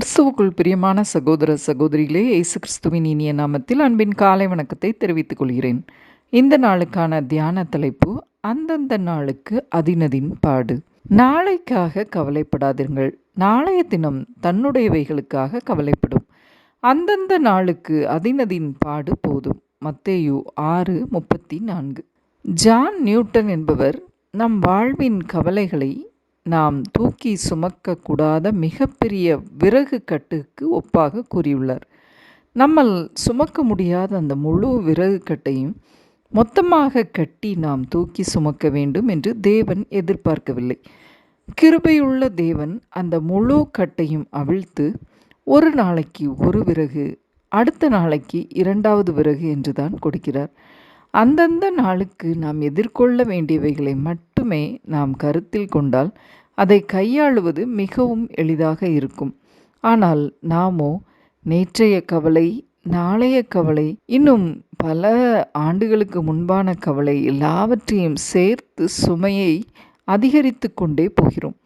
கிறிஸ்துவுக்குள் பிரியமான சகோதர சகோதரிகளே இயேசு கிறிஸ்துவின் இனிய நாமத்தில் அன்பின் காலை வணக்கத்தை தெரிவித்துக் கொள்கிறேன். இந்த நாளுக்கான தியான தலைப்பு அந்தந்த நாளுக்கு அதினதின் பாடு. நாளைக்காக கவலைப்படாதீர்கள். நாளைய தினம் தன்னுடையவைகளுக்காக கவலைப்படும். அந்தந்த நாளுக்கு அதினதின் பாடு போதும். மத்தேயு ஆறு முப்பத்தி நான்கு. ஜான் நியூட்டன் என்பவர் நம் வாழ்வின் கவலைகளை நாம் தூக்கி சுமக்கக்கூடாத மிகப்பெரிய விறகு கட்டுக்கு ஒப்பாக கூறியுள்ளார். நம்மால் சுமக்க முடியாத அந்த முழு விறகு கட்டையும் மொத்தமாக கட்டி நாம் தூக்கி சுமக்க வேண்டும் என்று தேவன் எதிர்பார்க்கவில்லை. கிருபையுள்ள தேவன் அந்த முழு கட்டையும் அவிழ்த்து ஒரு நாளைக்கு ஒரு விறகு அடுத்த நாளைக்கு இரண்டாவது விறகு என்று தான் கொடுக்கிறார். அந்தந்த நாளுக்கு நாம் எதிர்கொள்ள வேண்டியவைகளை மட்டும் நாம் கருத்தில் கொண்டால் அதை கையாளுவது மிகவும் எளிதாக இருக்கும். ஆனால் நாமோ நேற்றைய கவலை நாளைய கவலை இன்னும் பல ஆண்டுகளுக்கு முன்பான கவலை எல்லாவற்றையும் சேர்த்து சுமையை அதிகரித்து கொண்டே போகிறோம்.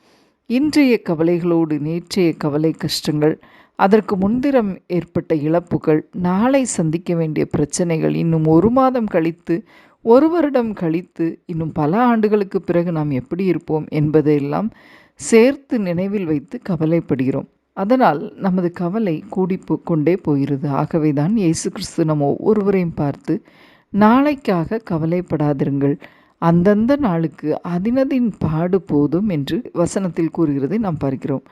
இன்றைய கவலைகளோடு நேற்றைய கவலை கஷ்டங்கள் அதற்கு முன்திரம் ஏற்பட்ட இழப்புகள் நாளை சந்திக்க வேண்டிய பிரச்சனைகள் இன்னும் ஒரு மாதம் கழித்து ஒரு வருடம் கழித்து இன்னும் பல ஆண்டுகளுக்கு பிறகு நாம் எப்படி இருப்போம் என்பதையெல்லாம் சேர்த்து நினைவில் வைத்து கவலைப்படுகிறோம். அதனால் நமது கவலை கூடி கொண்டே போகிறது. ஆகவே தான் இயேசு கிறிஸ்து நம்ம ஒவ்வொருவரையும் பார்த்து நாளைக்காக கவலைப்படாதிருங்கள். அந்தந்த நாளுக்கு அதினதின் பாடு போதும் என்று வசனத்தில் கூறுகிறதை நாம் பார்க்கிறோம்.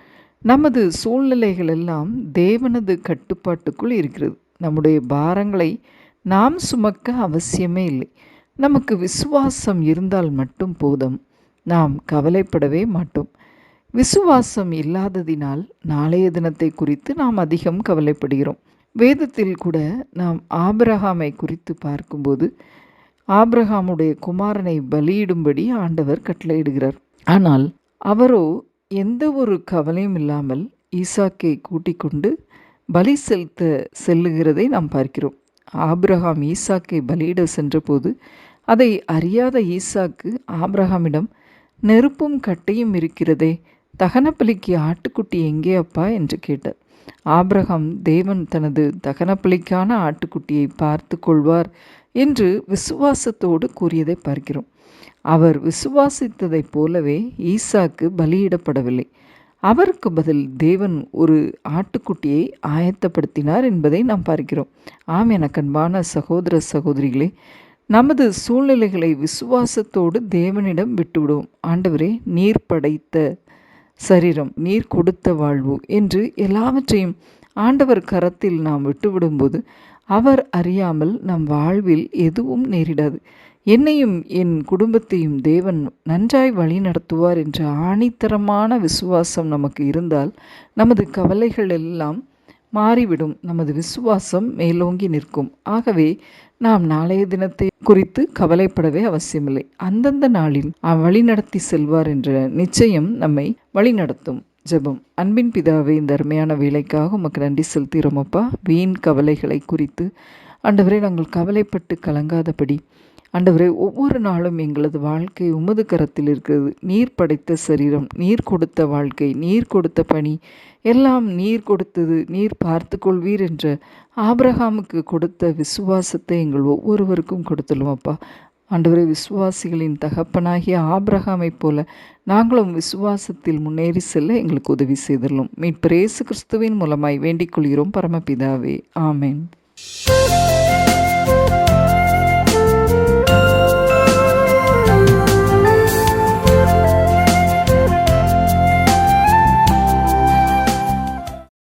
நமது சூழ்நிலைகள் எல்லாம் தேவனது கட்டுப்பாட்டுக்குள் இருக்கிறது. நம்முடைய பாரங்களை நாம் சுமக்க அவசியமே இல்லை. நமக்கு விசுவாசம் இருந்தால் மட்டும் போதும். நாம் கவலைப்படவே மாட்டோம். விசுவாசம் இல்லாததினால் நாளைய தினத்தை குறித்து நாம் அதிகம் கவலைப்படுகிறோம். வேதத்தில் கூட நாம் ஆபிரகாமை குறித்து பார்க்கும்போது ஆபிரகாமுடைய குமாரனை பலியிடும்படி ஆண்டவர் கட்டளையிடுகிறார். ஆனால் அவரோ எந்த ஒரு கவலையும் இல்லாமல் ஈசாக்கை கூட்டிக் கொண்டு பலி செலுத்த செல்லுகிறதை நாம் பார்க்கிறோம். ஆப்ரஹாம் ஈசாக்கை பலியிட சென்றபோது அதை அறியாத ஈசாக்கு ஆப்ரஹாமிடம் நெருப்பும் கட்டையும் இருக்கிறதே தகனப்பலிக்கு ஆட்டுக்குட்டி எங்கே அப்பா? என்று கேட்டார். ஆப்ரஹாம் தேவன் தனது தகனப்பலிக்கான ஆட்டுக்குட்டியை பார்த்து கொள்வார் என்று விசுவாசத்தோடு கூறியதை பார்க்கிறோம். அவர் விசுவாசித்ததைப் போலவே ஈசாக்கு பலியிடப்படவில்லை. அவருக்கு பதில் தேவன் ஒரு ஆட்டுக்குட்டியை ஆயத்தப்படுத்தினார் என்பதை நாம் பார்க்கிறோம். ஆம் எனக்கன்பான சகோதர சகோதரிகளே நமது சூழ்நிலைகளை விசுவாசத்தோடு தேவனிடம் விட்டுவிடுவோம். ஆண்டவரே நீர் படைத்த சரீரம் நீர் கொடுத்த வாழ்வு என்று எல்லாவற்றையும் ஆண்டவர் கரத்தில் நாம் விட்டுவிடும்போது அவர் அறியாமல் நம் வாழ்வில் எதுவும் நேரிடாது. என்னையும் என் குடும்பத்தையும் தேவன் நன்றாய் வழி நடத்துவார் என்ற ஆணித்தரமான விசுவாசம் நமக்கு இருந்தால் நமது கவலைகள் எல்லாம் மாறிவிடும். நமது விசுவாசம் மேலோங்கி நிற்கும். ஆகவே நாம் நாளைய தினத்தை குறித்து கவலைப்படவே அவசியமில்லை. அந்தந்த நாளில் வழிநடத்தி செல்வார் என்ற நிச்சயம் நம்மை வழிநடத்தும் ஜெபம். அன்பின் பிதாவை இந்த அருமையான வேலைக்காக உமக்கு நன்றி செலுத்திறோமப்பா வீண் கவலைகளை குறித்து. ஆண்டவரை நாங்கள் கவலைப்பட்டு கலங்காதபடி. ஆண்டவரே ஒவ்வொரு நாளும் எங்களது வாழ்க்கை உமது கரத்தில் இருக்கிறது. நீர் படைத்த சரீரம் நீர் கொடுத்த வாழ்க்கை நீர் கொடுத்த பணி எல்லாம் நீர் கொடுத்தது. நீர் பார்த்து கொள்வீர் என்ற ஆபிரகாமுக்கு கொடுத்த விசுவாசத்தை எங்கள் ஒவ்வொருவருக்கும் கொடுத்துள்ளோம் அப்பா. ஆண்டவரே விசுவாசிகளின் தகப்பனாகிய ஆப்ரஹாமைப் போல நாங்களும் விசுவாசத்தில் முன்னேறி செல்ல எங்களுக்கு உதவி செய்துள்ளோம் மீட்பரேசு கிறிஸ்துவின் மூலமாய் வேண்டிக் கொள்கிறோம் பரமபிதாவே. ஆமேன்.